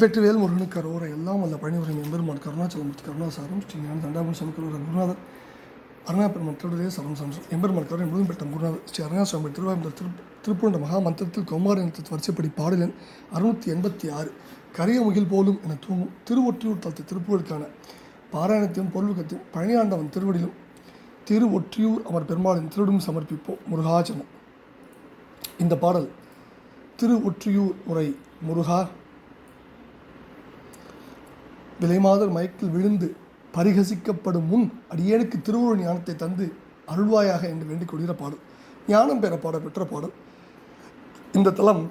வெற்றிவேல் முருகனு அரோரை எல்லாம் வல்ல பழனிவரம் எம்பெருமான் கருணாச்சலமூர்த்தி கருணாசாரம் ஸ்ரீ ஞான தண்டாபுரம் சமக்கரோட குருநாதர் அருணாபெருமன் திருடைய சரம் சம்சம் எம்பெருமான் கருணை முழுதும் பெற்ற குருநாதர் ஸ்ரீ அருணாசுவாமி திருவாயுந்தர் திரு திருப்பூண்ட மகா மந்திரத்தில் கௌமாரத்து வரிசைப்படி பாடலன் அறுநூற்றி எண்பத்தி ஆறு கரிய முகில் போலும் என தூங்கும் திருவொற்றியூர் தளத்து திருப்புகளுக்கான பாராயணத்தையும் பொருளுக்கத்தையும் பழனியாண்டவன் திருவடியிலும் திரு ஒற்றியூர் அமர் பெருமாளின் திருடும் சமர்ப்பிப்போம். முருகாச்சனம் இந்த பாடல் திரு ஒற்றியூர் உரை முருகா விலைமாதர் மயக்கில் விழுந்து பரிகசிக்கப்படும் முன் அடியேனுக்கு திருவுருள் ஞானத்தை தந்து அருள்வாயாக என்று வேண்டிக் கொள்கிற பாடல். ஞானம் பெற பாட பெற்ற பாடல். இந்த தலம்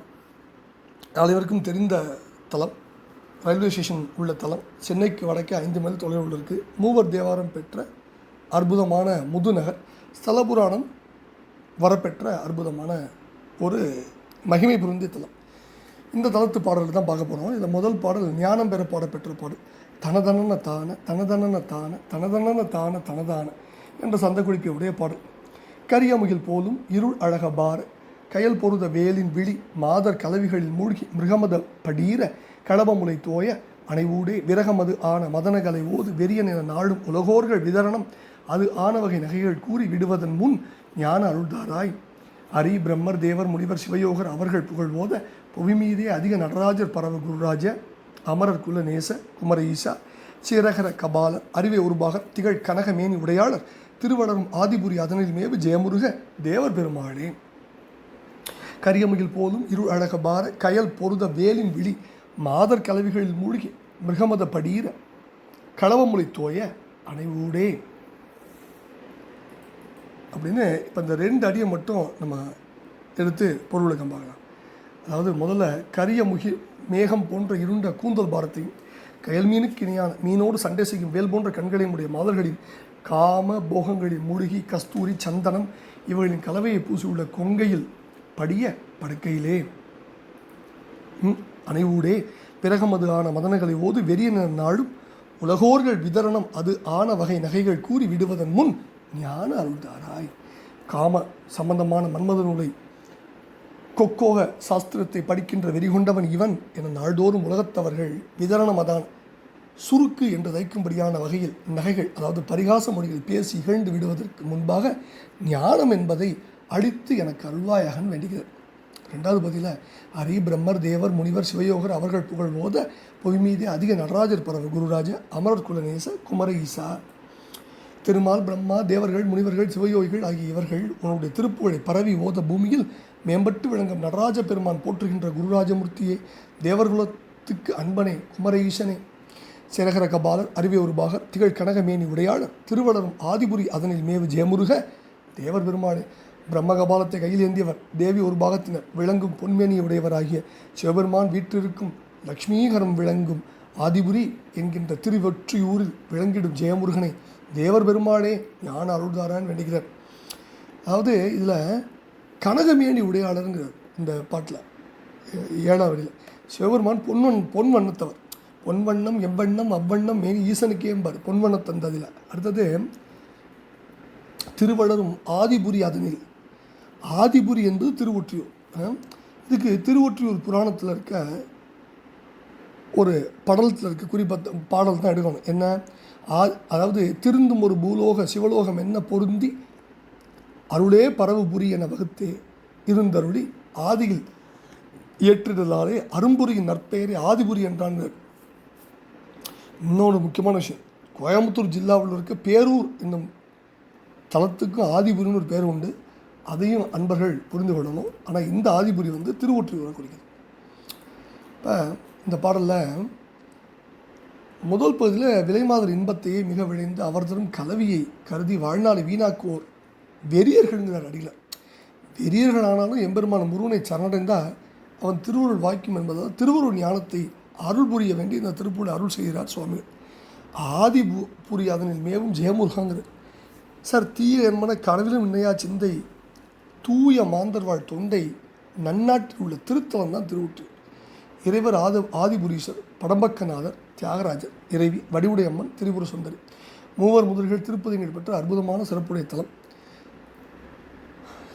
அனைவருக்கும் தெரிந்த தலம். ரயில்வே ஸ்டேஷன் உள்ள தலம். சென்னைக்கு வடக்கே ஐந்து மைல் தொலைவில் இருக்குது மூவர் தேவாரம் பெற்ற அற்புதமான முதுநகர். ஸ்தல புராணம் வரப்பெற்ற அற்புதமான ஒரு மகிமை புரிந்திய தலம். இந்த தளத்து பாடல் தான் பார்க்க போகிறோம் இதில் முதல் பாடல் ஞானம் பெற பாடப்பெற்ற பாடல் தனதனன தான தனதனன தான தனதனன தான தனதான என்ற சந்த குறிப்பியுடைய பாடல். கரியமுகில் போலும் இருள் அழக பார கயல் பொருத வேலின் விழி மாதர் கலவிகளில் மூழ்கி மிருகமத படீர கடபமுலை தோய அனைவூடே விரகமது ஆன மதனகலை ஓது வெறியன் என நாளும் உலகோர்கள் விதரணம் அது ஆன வகை நகைகள் கூறி விடுவதன் முன் ஞான அருள்தாராய் அரி பிரம்மர் தேவர் முனிவர் சிவயோகர் அவர்கள் புகழ் புவிமீதே அதிக நடராஜர் பரவ குருராஜ அமரர் குல நேச குமர ஈசா சீரகர கபாலர் அறிவை உருபாகர் திகழ் கனகமேனி உடையாளர் திருவளரும் ஆதிபுரி அதனில் மேவு ஜெயமுருக தேவர் பெருமாளே. கரியமுகில் போலும் இரு அழக பார கயல் பொருத வேலின் விழி மாதர் கலவிகளில் மூழ்கி மிருகமத படீர களவமுலை தோய அணைவூடே. அப்படின்னு இப்போ இந்த ரெண்டு அடியை மட்டும் நம்ம எடுத்து பொருள் விளக்கம் பார்க்கலாம். அதாவது முதல்ல கரிய முகி மேகம் போன்ற இருண்ட கூந்தல் பாரத்தையும் கயல் மீனுக்கு இணையான மீனோடு சண்டை செய்யும் வேல் போன்ற கண்களையும் உடைய மாதர்களின் காம போகங்களில் மூழ்கி கஸ்தூரி சந்தனம் இவர்களின் கலவையை பூசியுள்ள கொங்கையில் படிய படுக்கையிலே அனைவூடே பிறகமது ஆன மதனங்களை ஓது வெறியன நாளும் உலகோர்கள் விதரணம் அது ஆன வகை நகைகள் கூறி விடுவதன் முன் ஞான அருள்தாராய். காம சம்பந்தமான மன்மத நூலை கொக்கோக சாஸ்திரத்தை படிக்கின்ற வெறிகொண்டவன் இவன் என நாள்தோறும் உலகத்தவர்கள் விதரணமதான. சுருக்கு என்று தைக்கும்படியான வகையில் நகைகள் அதாவது பரிகாச மொழியில் பேசி இகழ்ந்து விடுவதற்கு முன்பாக ஞானம் என்பதை அழித்து எனக்கு அருள்வாயாகன் வேண்டுகிறது ரெண்டாவது பதில ஹரி பிரம்மர் தேவர் முனிவர் சிவயோகர் அவர்கள் புகழ் ஓத பொய்மீதே அதிக நடராஜர் பரவ குருராஜ அமரர் குலநேச குமர ஈசா. திருமால் பிரம்மா தேவர்கள் முனிவர்கள் சிவயோகிகள் ஆகிய இவர்கள் உன்னுடைய திருப்புகழை பரவி ஓத பூமியில் மேம்பட்டு விளங்கும் நடராஜ பெருமான் போற்றுகின்ற குருராஜமூர்த்தியே தேவர்குலத்துக்கு அன்பனே குமர ஈசனே. சிறகர கபாலர் அறிவை உருபாகர் திகழ் கனகமேனி உடையாளர் திருவளரும் ஆதிபுரி அதனில் மேவு ஜெயமுருக தேவர் பெருமானே. பிரம்மகபாலத்தை கையில் ஏந்தியவர் தேவி ஒரு பாகத்தினர் விளங்கும் பொன்மேனி உடையவராகிய சிவபெருமான் வீற்றிருக்கும் லக்ஷ்மீகரம் விளங்கும் ஆதிபுரி என்கின்ற திருவொற்றியூரில் விளங்கிடும் ஜெயமுருகனை. தேவர் பெருமானே ஞான அருள்தாரான்னு வேண்டுகிறார் அதாவது இதில் கனகமேனி உடையாளருங்கிறார் இந்த பாட்டில் ஏழாம் சிவபெருமான் பொன்வன் பொன் வண்ணத்தவர் பொன்வண்ணம் எவ்வண்ணம் அவ்வண்ணம் மேனி ஈசனுக்கே என்பார். பொன்வண்ணம் தந்ததில். அடுத்தது திருவளரும் ஆதிபுரி அதனில் ஆதிபுரி என்பது திருவொற்றியூர். இதுக்கு திருவொற்றியூர் புராணத்தில் இருக்க ஒரு படலத்தில் இருக்க குறிப்பாக பாடல் தான் எடுக்கணும். என்ன? அதாவது திருந்தும் ஒரு பூலோக சிவலோகம் என்ன பொருந்தி அருளே பரவு புரி என வகுத்தே இருந்தருளி ஆதியில் ஏற்றிடலாலே அரும்புரியின் நற்பெயரை ஆதிபுரி என்றான் இன்னொன்று முக்கியமான விஷயம். கோயம்புத்தூர் ஜில்லாவில் இருக்க பேரூர் என்னும் தலத்துக்கும் ஆதிபுரின்னு ஒரு பேர் உண்டு. அதையும் அன்பர்கள் புரிந்து கொள்ளணும். ஆனால் இந்த ஆதிபுரி வந்து திருவொற்றியூரை குறிக்கிறது இப்போ இந்த பாடலில் முதல் பகுதியில் விலைமாதர் இன்பத்தையே மிக விளைந்து அவர் தரும் கலவியை கருதி வாழ்நாளை வீணாக்குவோர் வெறியர்கள்ங்கிறார் அடியில். வெறியர்கள் ஆனாலும் எம்பெருமான முருகனை சரணடைந்தால் அவன் திருவுருள் வாய்க்கும் என்பதால் திருவுருள் ஞானத்தை அருள் புரிய வேண்டி இந்த திருப்பூரில் அருள் செய்கிறார் சுவாமிகள் ஆதி பு- புரி அதனில் மேவும் ஜெயமுருகாங்கிறது சார் தீய என்பன கனவிலும் இன்னையா சிந்தை தூய மாந்தர்வாழ் தொண்டை நன்னாட்டில் உள்ள திருத்தலம் தான் திருவுட்டு. இறைவர் ஆத ஆதிபுரீஸ்வர் படம்பக்கநாதர் தியாகராஜர் இறைவி வடிவுடையம்மன் திரிபுர சுந்தரி மூவர் முதல்கள் திருப்பதிகள் பெற்ற அற்புதமான சிறப்புடைய தலம்.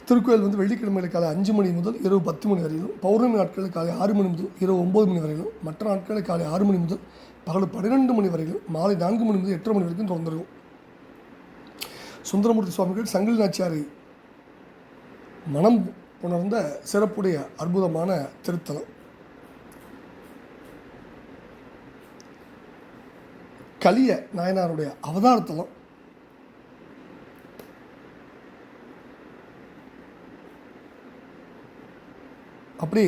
திருக்கோயில் வந்து வெள்ளிக்கிழமையில் காலை அஞ்சு மணி முதல் இரவு பத்து மணி வரையிலும் பௌர்ணமி நாட்களில் காலை ஆறு மணி முதல் இரவு ஒம்பது மணி வரையிலும் மற்ற நாட்களில் காலை ஆறு மணி முதல் பகல் பன்னிரெண்டு மணி வரையிலும் மாலை நான்கு மணி முதல் எட்டரை மணி வரைக்கும் திறந்திருக்கும். சுந்தரமூர்த்தி சுவாமிகள் சங்கிலி நாச்சியாரை மனம் உணர்ந்த சிறப்புடைய அற்புதமான திருத்தலம். கலிய நாயனாருடைய அவதாரத்தலம். அப்படி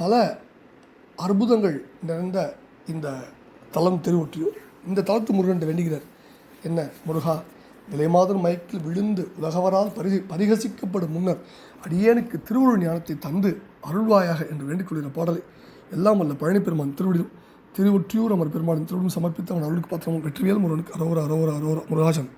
பல அற்புதங்கள் நிறைந்த இந்த தலம் திருவொற்றியூர். இந்த தலத்து முருகன் வேண்டுகிறார். என்ன முருகா விலைமாதர் மயக்கில் விழுந்து உலகவரால் பரி பரிகசிக்கப்படும் முன்னர் அடியேனுக்கு திருவுருள் ஞானத்தை தந்து அருள்வாயாக என்று வேண்டிக் கொள்கிற பாடலை எல்லாம் வல்ல பழனி பெருமான் திருவிடிலும் திருவொற்றியூர் அமர் பெருமாள் திருவிடும் சமர்ப்பித்து அவன் அருளுக்கு பாத்திரம் வெற்றிவேல் முருகனுக்கு அரோரா அரோரா அரோரா முருகாசன்